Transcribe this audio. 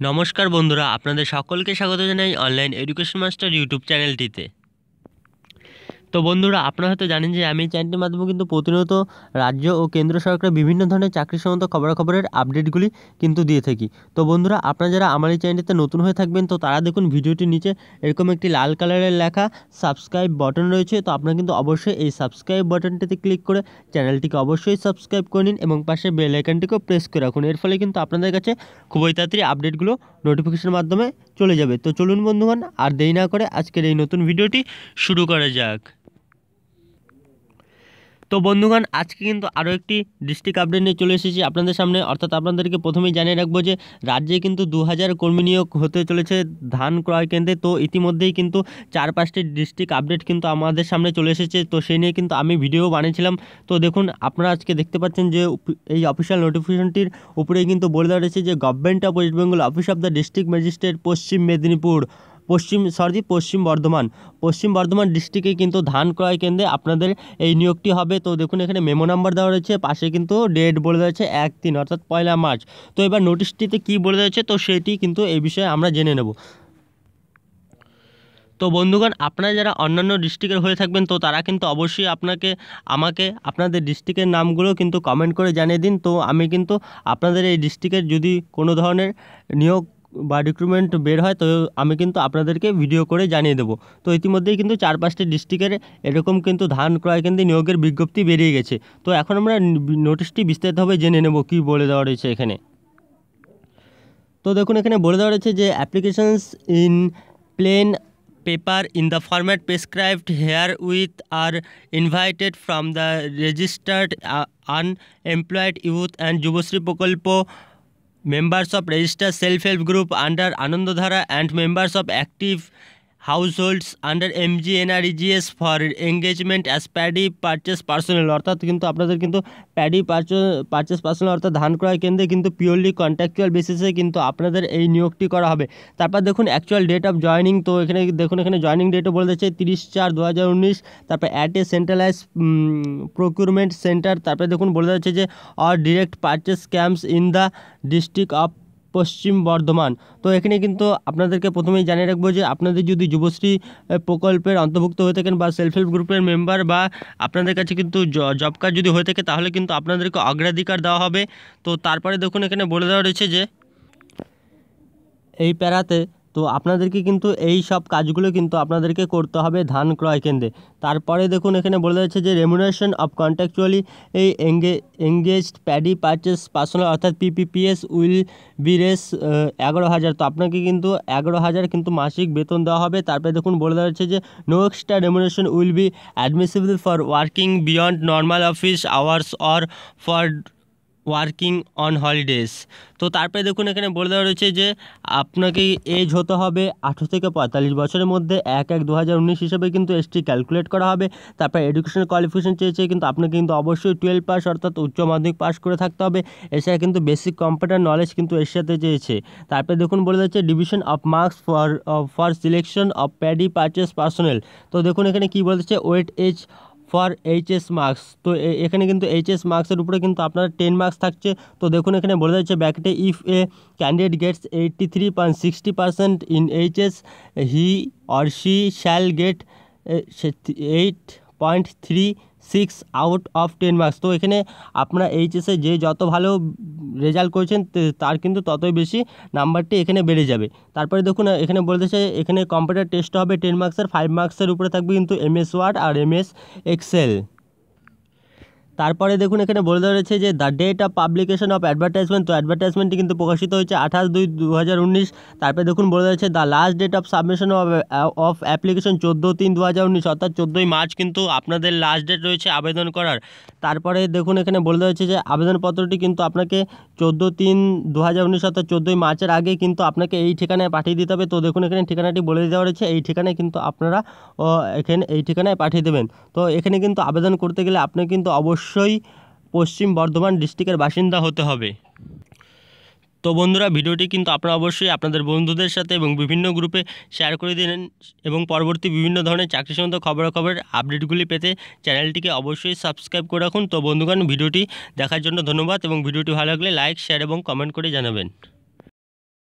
নমস্কার বন্ধুরা আপনাদের সকলকে স্বাগত জানাই অনলাইন এডুকেশন মাস্টার ইউটিউব চ্যানেলটিতে। তো বন্ধুরা, আপনারা হয়তো জানেন যে আমি এই চ্যানেলটির মাধ্যমে কিন্তু প্রতিনিয়ত রাজ্য ও কেন্দ্র সরকারের বিভিন্ন ধরনের চাকরি সংক্রান্ত খবরাখবরের আপডেটগুলি কিন্তু দিয়ে থাকি। তো বন্ধুরা, আপনারা যারা আমার এই চ্যানেলটিতে নতুন হয়ে থাকবেন, তো তারা দেখুন ভিডিওটির নিচে এরকম একটি লাল কালারের লেখা সাবস্ক্রাইব বাটন রয়েছে। তো আপনারা কিন্তু অবশ্যই এই সাবস্ক্রাইব বাটনটিতে ক্লিক করে চ্যানেলটিকে অবশ্যই সাবস্ক্রাইব করে নিন এবং পাশে বেল আইকনটিকেও প্রেস করে রাখুন। এর ফলে কিন্তু আপনাদের কাছে খুবই তাড়াতাড়ি আপডেটগুলো নোটিফিকেশনের মাধ্যমে চলে যাবে। তো চলুন বন্ধুগণ, আর দেরি না করে আজকের এই নতুন ভিডিওটি শুরু করা যাক। তো বন্ধুগণ, আজকে কিন্তু আরও একটি ডিস্ট্রিক্ট আপডেট নিয়ে চলে এসেছি আপনাদের সামনে। অর্থাৎ আপনাদেরকে প্রথমেই জানিয়ে রাখব যে, রাজ্যে কিন্তু দু হাজার কর্মী নিয়োগ হতে চলেছে ধান ক্রয় কেন্দ্রে। তো ইতিমধ্যেই কিন্তু চার পাঁচটি ডিস্ট্রিক্ট আপডেট কিন্তু আমাদের সামনে চলে এসেছে। তো সেই নিয়ে কিন্তু আমি ভিডিও বানিয়েছিলাম। তো দেখুন, আপনারা আজকে দেখতে পাচ্ছেন যে এই অফিসিয়াল নোটিফিকেশনটির উপরেই কিন্তু বলে দেওয়া রয়েছে যে government of West Bengal office of the district magistrate Paschim Medinipur. Paschim sorry পশ্চিম বর্ধমান। পশ্চিম বর্ধমান ডিস্ট্রিক্টে কিন্তু ধান ক্রয় কেন্দ্রে আপনাদের এই নিয়োগটি হবে। তো দেখুন, এখানে মেমো নাম্বার দেওয়া রয়েছে। পাশে কিন্তু ডেট বলে দেওয়া হচ্ছে এক তিন, অর্থাৎ পয়লা মার্চ। তো এবার নোটিশটিতে কী বলে দেওয়া তো সেটি কিন্তু এই বিষয়ে আমরা জেনে নেব। তো বন্ধুগণ, আপনারা যারা অন্যান্য ডিস্ট্রিক্টের হয়ে থাকবেন, তো তারা কিন্তু অবশ্যই আপনাকে, আমাকে, আপনাদের ডিস্ট্রিক্টের নামগুলো কিন্তু কমেন্ট করে জানিয়ে দিন। তো আমি কিন্তু আপনাদের এই ডিস্ট্রিক্টের যদি কোনো ধরনের নিয়োগ বা রিক্রুটমেন্ট বের হয়, তো আমি কিন্তু আপনাদেরকে ভিডিও করে জানিয়ে দেবো। তো ইতিমধ্যেই কিন্তু চার পাঁচটি ডিস্ট্রিক্টের এরকম কিন্তু ধান ক্রয় কেন্দ্রে নিয়োগের বিজ্ঞপ্তি বেরিয়ে গেছে। তো এখন আমরা নোটিশটি বিস্তারিতভাবে জেনে নেব, কী বলে দেওয়া রয়েছে এখানে। তো দেখুন, এখানে বলে দেওয়া রয়েছে যে applications in plain paper in the format prescribed herewith are invited from the registered unemployed youth and Yuvashree প্রকল্প members of registered self-help group under Anandodhara and members of active households under MGNREGS for engagement as paddy purchase personnel অর্থাৎ কিন্তু আপনাদের কিন্তু paddy purchase personnel অর্থাৎ ধান ক্রয় কেন্দ্রে কিন্তু পিওরলি কন্ট্রাকচুয়াল বেসিসে কিন্তু আপনাদের এই নিয়োগটি করা হবে। তারপর দেখুন অ্যাকচুয়াল ডেট অফ জয়নিং তো এখানে দেখুন, এখানে জয়নিং ডেটও বলে দিচ্ছে তিরিশ চার দু হাজার উনিশ। তারপর at a centralize procurement centre তারপরে দেখুন বলে যাচ্ছে যে or direct purchase camps in the district of Paschim Bardhaman. তো এখানে কিন্তু আপনাদেরকে প্রথমেই জানিয়ে রাখব যে আপনাদের যদি যুবশ্রী প্রকল্পের অন্তর্ভুক্ত হয়ে থাকেন বা সেলফ হেল্প গ্রুপের মেম্বার বা আপনাদের কাছে কিন্তু জব কার্ড যদি হয়ে থাকে তাহলে কিন্তু আপনাদেরকে অগ্রাধিকার দেওয়া হবে। তো তারপরে দেখুন এখানে বলে দেওয়া রয়েছে যে, এই প্যারাতে তো আপনাদেরকে কিন্তু এই সব কাজগুলো কিন্তু আপনাদেরকে করতে হবে ধান ক্রয় কেন্দ্রে। তারপরে দেখুন, এখানে বলে যাচ্ছে যে রেমুনারেশন অফ কন্ট্রাকচুয়ালি এই এঙ্গে এঙ্গেজড প্যাডি পারচেস পার্সোনাল অর্থাৎ পিপিপিএস উইল বি রেস এগারো হাজার। তো আপনাকে কিন্তু এগারো হাজার কিন্তু মাসিক বেতন দেওয়া হবে। তারপরে দেখুন, বলে দেওয়া হচ্ছে যে no extra remuneration will be admissible for working beyond normal office hours or for working on holidays তো তারপরে দেখুন, এখানে বলে দেওয়া রয়েছে যে আপনাকে এজ হতে হবে আঠেরো থেকে পঁয়তাল্লিশ বছরের মধ্যে। এক এক দু হিসেবে কিন্তু এসটি ক্যালকুলেট করা হবে। তারপরে এডুকেশনাল কোয়ালিফিকেশন চেয়েছে, কিন্তু আপনাকে কিন্তু অবশ্যই টুয়েলভ পাস অর্থাৎ উচ্চ মাধ্যমিক পাস করে থাকতে হবে। এছাড়া কিন্তু বেসিক কম্পিউটার নলেজ কিন্তু এর সাথে চেয়েছে। তারপরে দেখুন, বলে যাচ্ছে division of marks for for selection of paddy purchase personnel তো দেখুন, এখানে কী বলছে weightage for HS marks তো এখানে কিন্তু এইচএস মার্কসের উপরে কিন্তু আপনার টেন মার্কস থাকছে। তো দেখুন এখানে বলে যাচ্ছে ব্যাকেটে if a candidate gets eighty three point sixty percent in HS he or she shall get eight point three six out of ten marks তো এখানে আপনারা এইচএসে যে যত ভালো রেজাল্ট করেছেন তার কিন্তু ততই বেশি নাম্বারটি এখানে বেড়ে যাবে। তারপরে দেখুন, এখানে বলতেছে এখানে কম্পিউটার টেস্ট হবে টেন মার্কসের ফাইভ মার্কসের উপরে থাকবে কিন্তু এমএস ওয়ার্ড আর এমএস এক্সেল তারপরে দেখুন, এখানে বলে দেওয়া রয়েছে যে the date of publication of advertisement তো অ্যাডভার্টাইজমেন্টটি কিন্তু প্রকাশিত হয়েছে আঠাশ দুই দু হাজার উনিশ। তারপরে দেখুন, বলে দেওয়া হচ্ছে the last date of submission of of application চোদ্দ তিন দু হাজার উনিশ, অর্থাৎ চোদ্দোই মার্চ কিন্তু আপনাদের লাস্ট ডেট রয়েছে আবেদন করার। তারপরে দেখুন, এখানে বলে দেওয়া হয়েছে যে আবেদনপত্রটি কিন্তু আপনাকে চোদ্দ তিন দু হাজার উনিশ, অর্থাৎ চোদ্দোই মার্চের আগে কিন্তু আপনাকে এই ঠিকানায় পাঠিয়ে দিতে হবে। তো দেখুন, এখানে ঠিকানাটি বলে দেওয়া রয়েছে, এই ঠিকানায় কিন্তু আপনারা এখানে এই ঠিকানায় পাঠিয়ে দেবেন। তো এখানে কিন্তু আবেদন করতে গেলে আপনি কিন্তু অবশ্যই পশ্চিম বর্ধমান ডিস্ট্রিক্টের বাসিন্দা হতে হবে। তো বন্ধুরা, ভিডিওটি কিন্তু আপনারা অবশ্যই আপনাদের বন্ধুদের সাথে এবং বিভিন্ন গ্রুপে শেয়ার করে দিলেন এবং পরবর্তী বিভিন্ন ধরনের চাকরি সম্বন্ধে খবরাখবরের আপডেটগুলি পেতে চ্যানেলটিকে অবশ্যই সাবস্ক্রাইব করে রাখুন। তো বন্ধুগণ, ভিডিওটি দেখার জন্য ধন্যবাদ এবং ভিডিওটি ভালো লাগলে লাইক, শেয়ার এবং কমেন্ট করে জানাবেন।